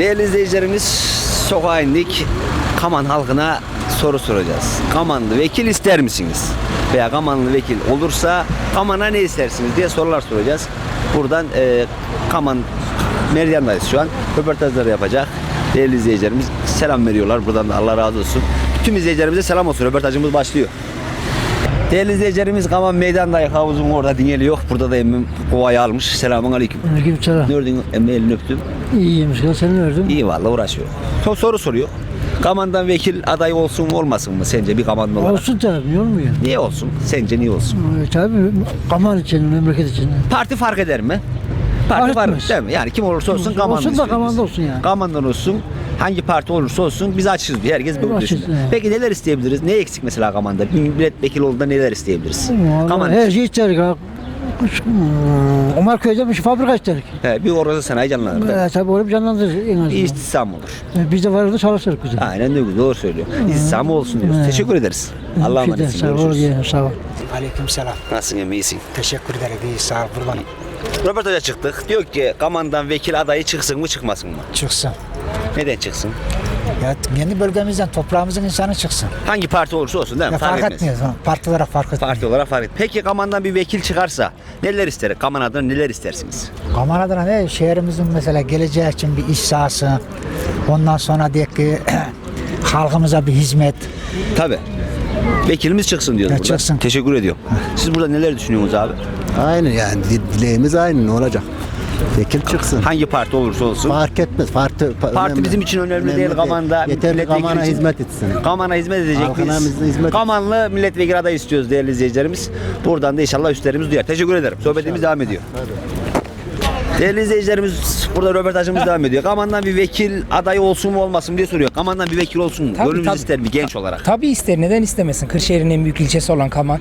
Değerli izleyicilerimiz sokağa indik. Kaman halkına soru soracağız. Kamanlı vekil ister misiniz? Veya Kamanlı vekil olursa Kaman'a ne istersiniz diye sorular soracağız. Buradan e, Kaman Meryem'deyiz şu an. Röportajları yapacak. Değerli izleyicilerimiz selam veriyorlar. Buradan da Allah razı olsun. Tüm izleyicilerimize selam olsun. Röportajımız başlıyor. Değerli izleyicilerimiz Kaman Meydan'da havuzun orada dinleniyor. Burada da emmim kovayı almış. Selamun aleyküm. Aleykümselam. Gördün emmi elini öptüm. İyiyim ya seni gördüm. İyi valla uğraşıyor. Çok soru soruyor. Kamandan vekil adayı olsun mu olmasın mı sence bir kamanlı olarak? Olsun tabii niye olmuyor? Niye olsun? Sence niye olsun? Ee, tabii kaman için, memleket için. Parti fark eder mi? Parti Fark etmez. değil mi? Yani kim olursa olsun Olsun Kaman'da da Kaman'da olsun yani. Kaman'dan olsun. Hangi parti olursa olsun biz açız diyor. Herkes bu Açız, düşünüyor. evet. Peki neler isteyebiliriz? Ne eksik mesela Kaman'da? Bir milletvekili olduğunda neler isteyebiliriz? Vallahi Kaman her şey isterik ha. Umarköy'de bir fabrika isterik. He, bir orası sanayi canlanır. Ee, tabii orayı canlandırır en azından. Bir istihdam olur. Ee, Biz de vardı çalışırız bize. Aynen öyle. Doğru söylüyor. İstihdam olsun diyoruz. Teşekkür ederiz. Allah'a Bir de emanetsin. Sağ ol, Görüşürüz. diyelim, sağ ol. Aleykümselam. Nasılsın emmi? İyisin. Teşekkür ederim. İyi sağ ol kurbanım. Röportaja çıktık. Diyor ki Kaman'dan vekil adayı çıksın mı çıkmasın mı? Çıksın. Neden çıksın? Ya kendi bölgemizden toprağımızın insanı çıksın. Hangi parti olursa olsun değil mi? Ya fark, etmez. etmiyor. ha, Parti olarak fark etmiyor. Parti olarak fark etmez. Peki Kaman'dan bir vekil çıkarsa neler ister? Kaman adına neler istersiniz? Kaman adına ne? Şehrimizin mesela geleceği için bir iş sahası. Ondan sonra diye ki halkımıza bir hizmet. Tabii. Vekilimiz çıksın diyoruz Ya burada. çıksın. Teşekkür ediyorum. Siz burada neler düşünüyorsunuz abi? Aynı yani di- dileğimiz aynı ne olacak? Vekil çıksın. Hangi parti olursa olsun. Fark etmez. Parti, pa- Parti bizim için önemli değil. Kaman'da Yeterli Kaman'a hizmet etsin. Kaman'a hizmet edecek biz. hizmet- Kamanlı milletvekili adayı istiyoruz değerli izleyicilerimiz. Buradan da inşallah üstlerimiz duyar. Teşekkür ederim. Sohbetimiz devam ediyor. Değerli izleyicilerimiz burada röportajımız devam ediyor. Kaman'dan bir vekil adayı olsun mu olmasın diye soruyor. Kaman'dan bir vekil olsun mu? Gönlümüz tabii. ister mi genç olarak? Tabii ister neden istemesin? Kırşehir'in en büyük ilçesi olan Kaman.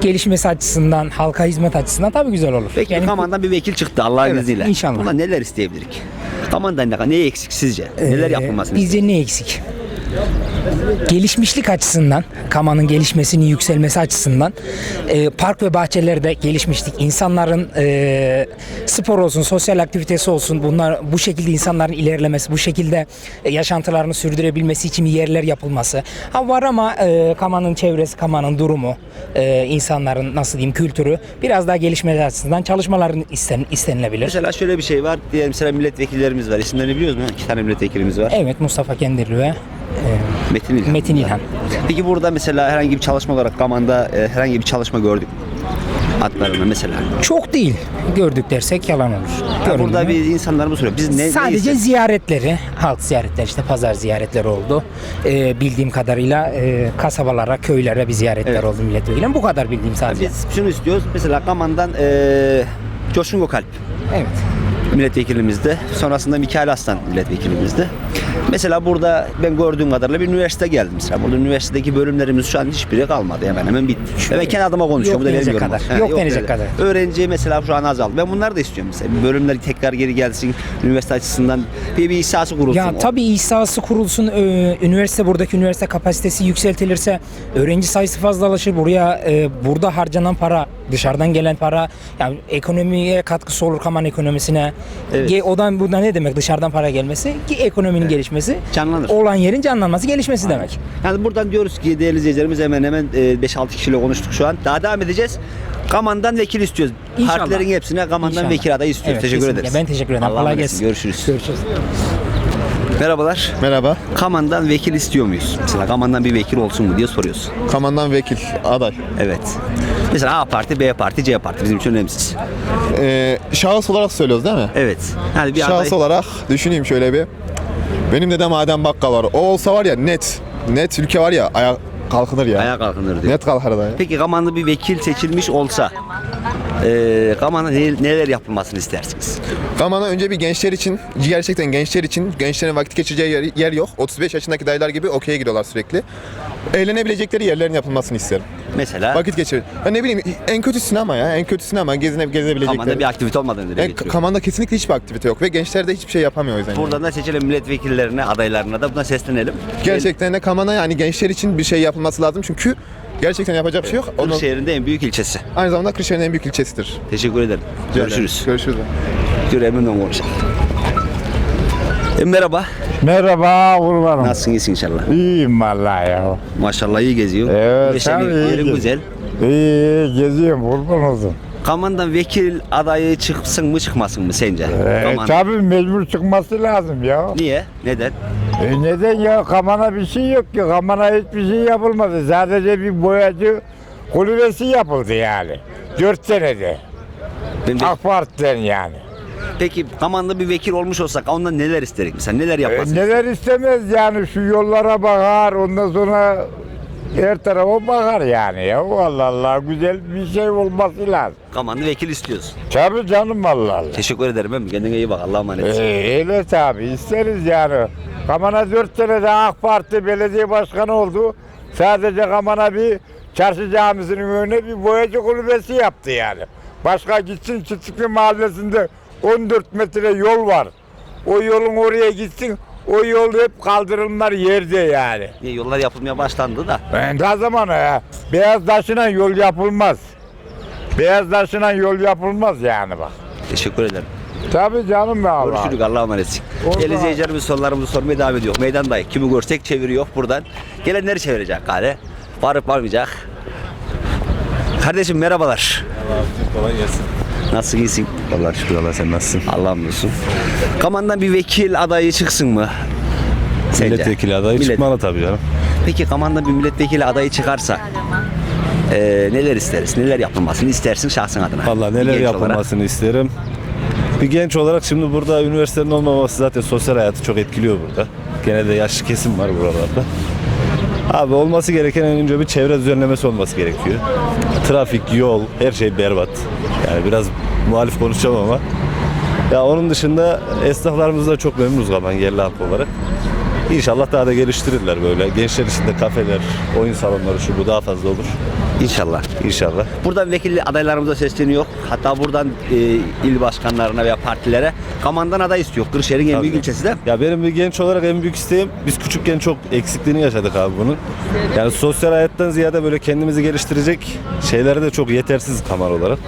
Gelişmesi açısından, halka hizmet açısından tabii güzel olur. Peki Yani Kaman'dan bir vekil çıktı Allah'ın Evet, izniyle. inşallah. Buna neler isteyebilirik? Kaman'dan ne, ne eksik sizce? neler e, yapılmasını Bizce ne eksik? Gelişmişlik açısından, Kaman'ın gelişmesinin yükselmesi açısından e, park ve bahçelerde gelişmişlik, insanların e, spor olsun, sosyal aktivitesi olsun, bunlar bu şekilde insanların ilerlemesi, bu şekilde e, yaşantılarını sürdürebilmesi için yerler yapılması. Ha var ama e, Kaman'ın çevresi, Kaman'ın durumu, e, insanların nasıl diyeyim kültürü biraz daha gelişmesi açısından çalışmaların isten, istenilebilir. Mesela şöyle bir şey var. Diyelim mesela milletvekillerimiz var. İsimlerini biliyoruz mu? İki tane milletvekilimiz var. Evet Mustafa Kendirli ve Metin İlhan. Metin İlhan. Peki burada mesela herhangi bir çalışma olarak Kaman'da e, herhangi bir çalışma gördük mü? Adlarına mesela. Çok değil gördük dersek yalan olur. Ya burada bir insanlarımız soruyor. Biz ne, Sadece isteriz? ziyaretleri, halk ziyaretleri işte pazar ziyaretleri oldu. Ee, bildiğim kadarıyla e, kasabalara, köylere bir ziyaretler Evet. oldu milletvekilinin. Bu kadar bildiğim sadece. Biz şunu istiyoruz. Mesela Kaman'dan e, Coşkun Gökalp Evet. milletvekilimizde. Sonrasında Mikail Aslan milletvekilimizde. Mesela burada ben gördüğüm kadarıyla bir üniversite geldi mesela. Burada üniversitedeki bölümlerimiz şu an hiçbiri kalmadı. Hemen hemen bitti. Ve ben kendi adıma konuşuyorum. Yok Bu da benim denecek kadar. He, Yok denecek öyle. Öğrenci mesela şu an azaldı. Ben bunları da istiyorum mesela. Bölümler tekrar geri gelsin. Üniversite açısından bir, bir ihsası kurulsun. Ya tabii İsa'sı kurulsun, ö, üniversite buradaki üniversite kapasitesi yükseltilirse, öğrenci sayısı fazlalaşır. Buraya e, burada harcanan para, dışarıdan gelen para, yani ekonomiye katkısı olur Kaman ekonomisine. Evet. Ge- odan burada ne demek dışarıdan para gelmesi? Ki ekonominin gelişmesi, Canlanır. olan yerin canlanması, gelişmesi demek. Yani buradan diyoruz ki değerli izleyicilerimiz hemen hemen e, 5-6 kişiyle konuştuk şu an. Daha devam edeceğiz. Kaman'dan vekil istiyoruz. İnşallah. Partilerin hepsine Kaman'dan İnşallah. vekil adayı istiyoruz. Evet, Teşekkür kesinlikle. ederiz. Ben teşekkür ederim. Allah'a Kolay gelsin. Görüşürüz. Görüşürüz. Merhabalar. Merhaba. Kaman'dan vekil istiyor muyuz? Mesela Kaman'dan bir vekil olsun mu diye soruyoruz. Kamandan vekil, aday. Evet. Mesela A parti, B parti, C parti bizim için önemsiz. Ee, şahıs olarak söylüyoruz değil mi? Evet. Yani bir şahıs aday. olarak düşüneyim şöyle bir. Benim dedem Adem Bakkal var. O olsa var ya net, net ülke var ya ayağa kalkınır ya. Ayağa kalkınır diyor. Net kalkar da ya. Peki Kaman'da bir vekil seçilmiş olsa e, Kaman'a ne- neler yapılmasını istersiniz? Kaman'a önce bir gençler için, gerçekten gençler için, gençlerin vakit geçireceği yer, yer yok. 35 yaşındaki dayılar gibi okey'e gidiyorlar sürekli. Eğlenebilecekleri yerlerin yapılmasını isterim. Mesela Vakit geçir. Ha ne bileyim en kötü sinema ya. En kötü sinema gezine, gezebilecekleri. Kaman'da bir aktivite olmadığını dile Yani getiriyor. Kaman'da kesinlikle hiçbir aktivite yok ve gençler de hiçbir şey yapamıyor o yüzden. yani. Buradan da seçilen milletvekillerine, adaylarına da buna seslenelim. Gerçekten de Kaman'a yani gençler için bir şey yapılması lazım çünkü gerçekten yapacak bir şey yok. Onu, Kırşehir'in de en büyük ilçesi. aynı zamanda Kırşehir'in en büyük ilçesidir. Teşekkür ederim. Görüşürüz. Görüşürüz. Dur eminle konuşalım. E, merhaba. Merhaba kurbanım. Nasılsın iyisin inşallah. İyiyim vallahi ya. Maşallah iyi geziyor. Evet, tabii iyi yerin gez- güzel. İyi geziyorum kurban olsun. Kaman'dan vekil adayı çıksın mı çıkmasın mı sence? Ee, Kaman. tabii mecbur çıkması lazım ya. Niye? Neden? E neden ya? Kamana bir şey yok ki. Kamana hiçbir şey yapılmadı. Sadece bir boyacı kulübesi yapıldı yani. Dört senede. Ben- AK Parti'den yani. Peki Kaman'da bir vekil olmuş olsak ondan neler isterik mesela? Neler E, yapmasın? neler istemez yani şu yollara bakar ondan sonra her tarafa bakar yani ya. Allah Allah güzel bir şey olması lazım. Kaman'da vekil istiyorsun. Tabii canım Allah Allah. Teşekkür ederim ben. Kendine iyi bak. Allah'a emanet. Ee, öyle tabii isteriz yani. Kamana dört sene de AK Parti belediye başkanı oldu. Sadece Kamana bir çarşı camisinin önüne bir boyacı kulübesi yaptı yani. Başka gitsin Çıtıklı mahallesinde 14 metre yol var. O yolun oraya gitsin o yol hep kaldırımlar yerde yani. Niye yollar yapılmaya başlandı da. Ben ne zaman ya? Beyaz taşına yol yapılmaz. Beyaz taşına yol yapılmaz yani bak. Teşekkür ederim. Tabii canım be Allah. Görüşürüz Allah'a emanetsin. Değerli izleyicilerimiz sorularımızı sormaya devam ediyor. Meydandayız. Kimi görsek çeviriyor buradan. Gelenleri çevirecek gari. Varıp varmayacak. Kardeşim merhabalar. Kolay gelsin. Nasılsın iyisin? Allah şükür Allah sen nasılsın? Allah'ım olsun. Kaman'dan bir vekil adayı çıksın mı? Sence? Milletvekili adayı Millet- çıkmalı tabii canım. Peki Kaman'dan bir milletvekili adayı çıkarsa eee, neler isteriz? Neler yapılmasını istersin şahsın adına? Vallahi Bir neler genç olarak. yapılmasını isterim. Bir genç olarak şimdi burada üniversitenin olmaması zaten sosyal hayatı çok etkiliyor burada. Gene de yaşlı kesim var buralarda. Abi olması gereken en önce bir çevre düzenlemesi olması gerekiyor. Trafik, yol, her şey berbat. Yani biraz muhalif konuşacağım ama. Ya onun dışında esnaflarımız da çok memnunuz Kaman yerli halk olarak. İnşallah daha da geliştirirler böyle. Gençler için de kafeler, oyun salonları şu bu daha fazla olur. İnşallah. İnşallah. Buradan vekilli adaylarımıza sesleniyor. Hatta buradan e, il başkanlarına veya partilere Kaman'dan aday istiyor. Kırşehir'in en büyük ilçesi de. Ya benim bir genç olarak en büyük isteğim biz küçükken çok eksikliğini yaşadık abi bunun. Yani sosyal hayattan ziyade böyle kendimizi geliştirecek şeyleri de çok yetersiz kamar olarak.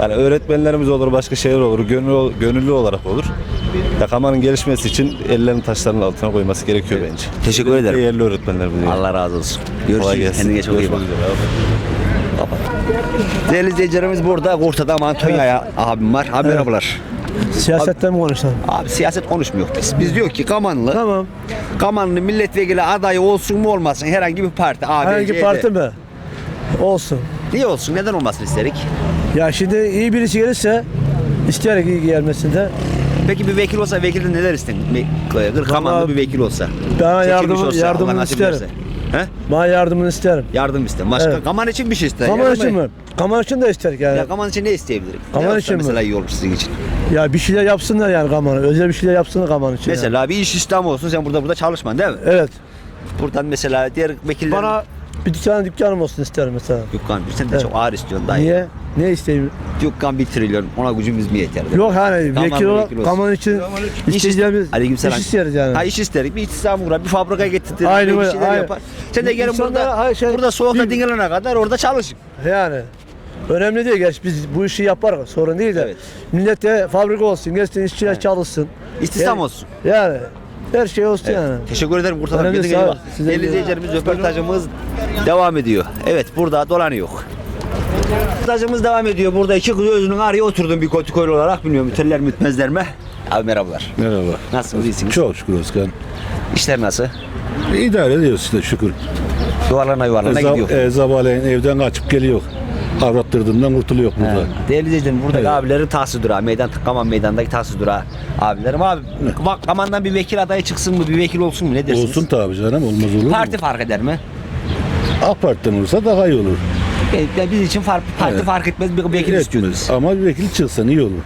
Yani öğretmenlerimiz olur, başka şeyler olur, gönüllü, gönüllü olarak olur. Ya kamanın gelişmesi için ellerini taşların altına koyması gerekiyor bence. Teşekkür ederim. Değerli öğretmenlerimiz. yani. Allah razı olsun. Görüşürüz. Kendine çok iyi bak. Kapat. Değerli izleyicilerimiz burada. Kurta'da Antonya abim var. Abi merhabalar. Siyasetten mi konuşalım? Abi siyaset konuşmuyor biz. Biz diyor ki Kamanlı, Tamam. Kamanlı milletvekili adayı olsun mu olmasın herhangi bir parti. A, Herhangi D. parti mi? Olsun. Niye olsun? Neden olmasını isterik? Ya şimdi iyi birisi gelirse isteyerek iyi gelmesinde Peki bir vekil olsa vekilden neler isten? Bir Kamanlı Vallahi bir vekil olsa. Seçilmiş yardım- olsa, yardımını isterim. ederse. He? bana yardımını isterim. Yardım iste. Başka Evet. Kaman için bir şey iste. Kaman için mi? Kaman için de isterik yani. Ya Kaman için ne isteyebilirim? Kaman ne için mi? mesela iyi olur sizin için. Ya bir şeyler yapsınlar yani Kaman'a. Özel bir şeyler yapsınlar Kaman için. yani. Mesela bir iş İslam olsun sen burada burada çalışman değil mi? Evet. Buradan mesela diğer vekiller... Bana bir tane dükkanım olsun isterim mesela. Dükkan sen de Evet. çok ağır istiyorsun dayı. Niye? Ne isteyeyim? Dükkan bir trilyon ona gücümüz mi yeter? Yok hani Kaman vekil olarak vekil olsun. Kaman için İş- isteyeceğimiz Aleykümselam. iş isteriz yani. Ha iş isterik. Bir istihdam kurar. Bir fabrika getirtir. Aynen bir öyle, şeyler aynen. yapar. Sen de gelin burada, hayır, şey- burada soğukta bir- dinlenene kadar orada çalışın. Yani önemli değil gerçi biz bu işi yaparız sorun değil de Evet. millete fabrika olsun gelsin işçiler çalışsın. İstihdam Yani- olsun. Yani her şey olsun yani. Teşekkür ederim Kurtan abi. Önemli, iyi sağ ol. bak. Size Değerli de- izleyicilerimiz röportajımız devam ediyor. Evet burada dolanıyor. Röportajımız devam ediyor. Burada iki kız özünün araya oturdum bir kotikol olarak. Bilmiyorum müteller mi ütmezler mi? Abi merhabalar. Merhaba. Nasılsınız? iyisiniz? Çok şükür Özkan. İşler nasıl? İdare ediyoruz işte şükür. Yuvarlana yuvarlana gidiyor. e, sabahleyin evden kaçıp geliyor. Avrattırdığından kurtuluyor burada. He. Değerli izleyicilerim buradaki Evet. abilerin tahsis durağı, meydan Kaman meydandaki tahsis durağı abilerim. Abi bak Kaman'dan bir vekil adayı çıksın mı, bir vekil olsun mu ne dersiniz? Olsun tabii canım olmaz olur Parti mu? fark eder mi? AK Parti'den olursa daha iyi olur. E, ya Biz için fark, parti Evet. fark etmez bir vekil istiyoruz. Etmez. Ama bir vekil çıksa iyi olur.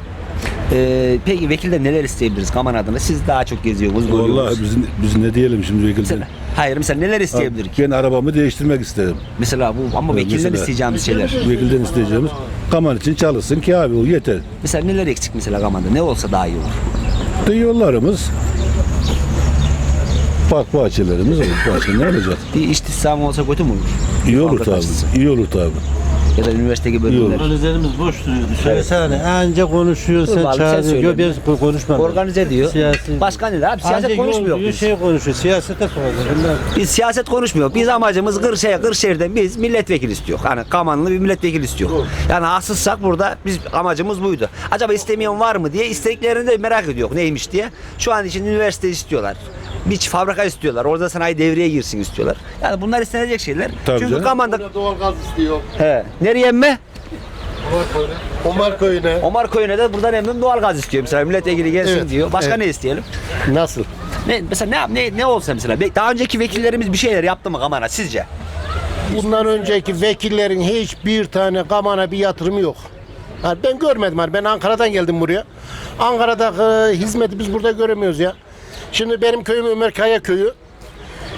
Ee, peki vekilden neler isteyebiliriz Kaman adına? Siz daha çok geziyorsunuz, Vallahi görüyorsunuz. biz, biz ne diyelim şimdi vekilden? Mesela, hayır mesela neler isteyebiliriz? Ben arabamı değiştirmek istedim. Mesela bu ama vekilden Mesela- isteyeceğimiz şeyler. Vekilden isteyeceğimiz kaman için çalışsın ki abi o yeter. Mesela neler eksik mesela Kaman'da? Ne olsa daha iyi olur. De yollarımız park bahçelerimiz olur. Başka ne olacak? Bir istihdam olsa kötü mü olur? İyi olur Fabrika tabii. İyi olur tabii. Ya da üniversite gibi bölümler. Organizelerimiz boş duruyordu. Söylesene. Anca konuşuyor sen vallahi sen çağırıyor. söyle. Ben konuşmam. Organize diyor. Siyasi. Başkan dedi abi siyaset Anca konuşmuyor biz. şey konuşuyor. Siyasete soracak. Biz siyaset konuşmuyor. Biz amacımız Kırşehir, Kırşehir'den biz milletvekili istiyor. Yani Kamanlı bir milletvekili istiyor. Yani haksızsak burada biz amacımız buydu. Acaba istemeyen var mı diye isteklerini de merak ediyor neymiş diye. Şu an için üniversite istiyorlar. Bir fabrika istiyorlar. Orada sanayi devreye girsin istiyorlar. Yani bunlar istenecek şeyler. Tabii Çünkü canım. Kaman'da Doğalgaz istiyor. he, nereye emme? Omar köyüne. Omar Köyü'ne de buradan emmem doğalgaz istiyor mesela milletvekili gelsin Evet, diyor. Başka evet. ne isteyelim? Nasıl? Ne mesela ne yap- ne ne olsa mesela daha önceki vekillerimiz bir şeyler yaptı mı Kaman'a sizce? Bundan önceki vekillerin hiçbir tane kamana bir yatırımı yok. Ben görmedim hani ben Ankara'dan geldim buraya. Ankara'daki hizmeti biz burada göremiyoruz ya. Şimdi benim köyüm Ömerkaya köyü.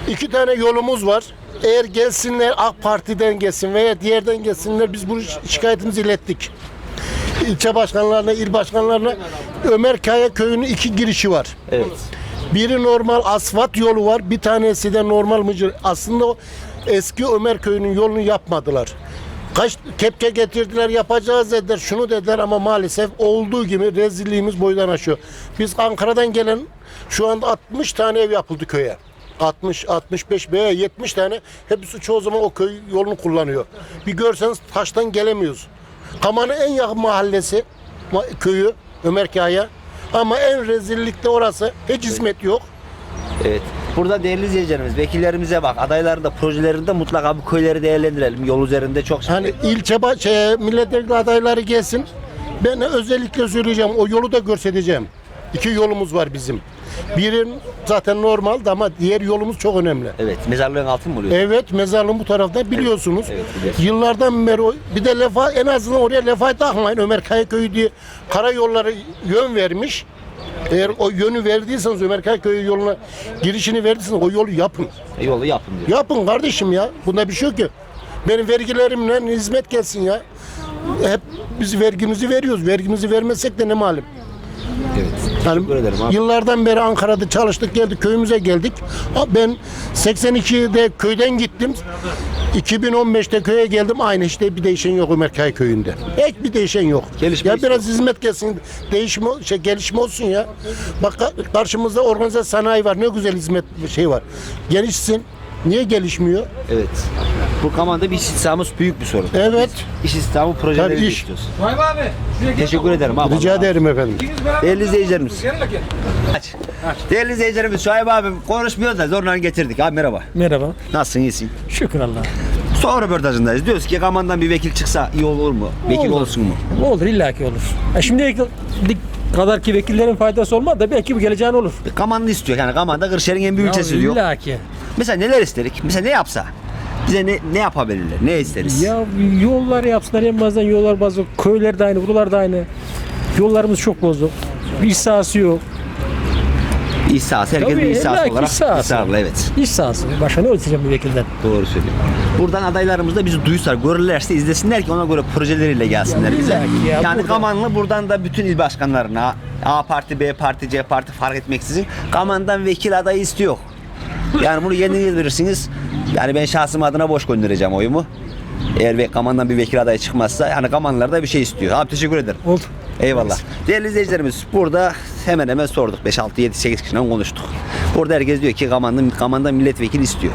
İki tane yolumuz var. Eğer gelsinler AK Parti'den gelsin veya diğerden gelsinler biz bu şikayetimizi ilettik. İlçe başkanlarına, il başkanlarına Ömerkaya köyünün iki girişi var. Evet. Biri normal asfalt yolu var, bir tanesi de normal mıcır. Aslında o eski Ömer köyünün yolunu yapmadılar. Kaç kepçe getirdiler, yapacağız dediler, şunu dediler ama maalesef olduğu gibi rezilliğimiz boydan aşıyor. Biz Ankara'dan gelen şu anda 60 tane ev yapıldı köye. 60, 65 veya 70 tane hepsi çoğu zaman o köy yolunu kullanıyor. Bir görseniz taştan gelemiyoruz. Kaman'ın en yakın mahallesi, ma- köyü Ömerkaya. Ama en rezillikte orası. Hiç hizmet yok. Evet. Burada değerli izleyicilerimiz, vekillerimize bak, adaylarında, projelerinde mutlaka bu köyleri değerlendirelim. Yol üzerinde çok şey. Hani ilçe şey, milletvekili adayları gelsin. Ben özellikle söyleyeceğim. O yolu da göstereceğim. İki yolumuz var bizim. Birin zaten normal ama diğer yolumuz çok önemli. Evet, mezarlığın altın mı oluyor? Evet mezarlığın bu tarafta biliyorsunuz. Evet, biliyoruz. Yıllardan beri o- bir de lefa en azından oraya lefa takmayın. Ömer Kayaköyü diye karayolları yön vermiş. Eğer o yönü verdiyseniz Ömer Kayaköyü yoluna girişini verdiyseniz o yolu yapın. E, yolu yapın diyor. Yapın kardeşim ya. Bunda bir şey yok ki. Benim vergilerimle hizmet gelsin ya. Hep biz vergimizi veriyoruz. Vergimizi vermezsek de ne malum. Evet. Yani Teşekkür ederim abi. yıllardan beri Ankara'da çalıştık geldik köyümüze geldik. Ha, Ben 82'de köyden gittim. 2015'te köye geldim. Aynı işte bir değişen yok Ömerkay köyünde. Hiç bir değişen yok. Gelişme ya istiyor. biraz hizmet gelsin. Değişim şey gelişme olsun ya. Bak ka- karşımızda organize sanayi var. Ne güzel hizmet şey var. Gelişsin. Niye gelişmiyor? Evet. Bu Kaman'da bir iş istihdamı büyük bir sorun. Evet. İş istihdamı projeleri Tabii iş. istiyoruz. Teşekkür ederim abi. Rica ederim efendim. Değerli izleyicilerimiz. Aç. Değerli izleyicilerimiz Şuayb abim konuşmuyor da zorla getirdik. Abi merhaba. Merhaba. Nasılsın iyisin? Şükür Allah. Son röportajındayız. Diyoruz ki Kaman'dan bir vekil çıksa iyi olur mu? Vekil Olur. olsun mu? Olur illaki olur. E şimdi kadar ki vekillerin faydası olmaz da belki bu geleceğin olur. Kamanlı istiyor. Yani Kaman'da Kırşehir'in en büyük ilçesi diyor. illaki. Mesela neler isterik? Mesela ne yapsa? Bize ne, ne yapabilirler? Ne isteriz? Ya yollar yapsınlar en azından yollar bazı köyler de aynı buralar da aynı. Yollarımız çok bozuk. Bir sahası yok. İş sahası. Herkes Tabii, bir iş sahası illaki olarak iş sahası. iş sahası, evet. İş sahası. Başka ne isteyeceğim bu vekilden? Doğru söylüyor. Buradan adaylarımız da bizi duysalar, görürlerse izlesinler ki ona göre projeleriyle gelsinler Ya bize. illaki ya, yani burada- Kamanlı buradan da bütün il başkanlarına A parti, B parti, C parti fark etmeksizin Kaman'dan vekil adayı istiyor. Yani bunu kendiniz verirsiniz. Yani ben şahsım adına boş göndereceğim oyumu. Eğer ve Kaman'dan bir vekil adayı çıkmazsa yani Kamanlılar da bir şey istiyor. Abi teşekkür ederim. Oldu. Eyvallah. Değerli izleyicilerimiz burada hemen hemen sorduk. 5, 6, 7, 8 kişiden konuştuk. Burada herkes diyor ki Kaman'dan, Kaman'dan milletvekili istiyor.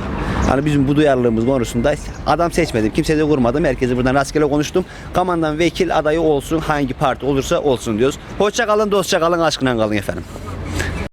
Yani bizim bu duyarlılığımız konusunda adam seçmedim. Kimseye de kurmadım. Herkese buradan rastgele konuştum. Kaman'dan vekil adayı olsun. Hangi parti olursa olsun diyoruz. Hoşça kalın, dostça kalın, aşkına kalın efendim.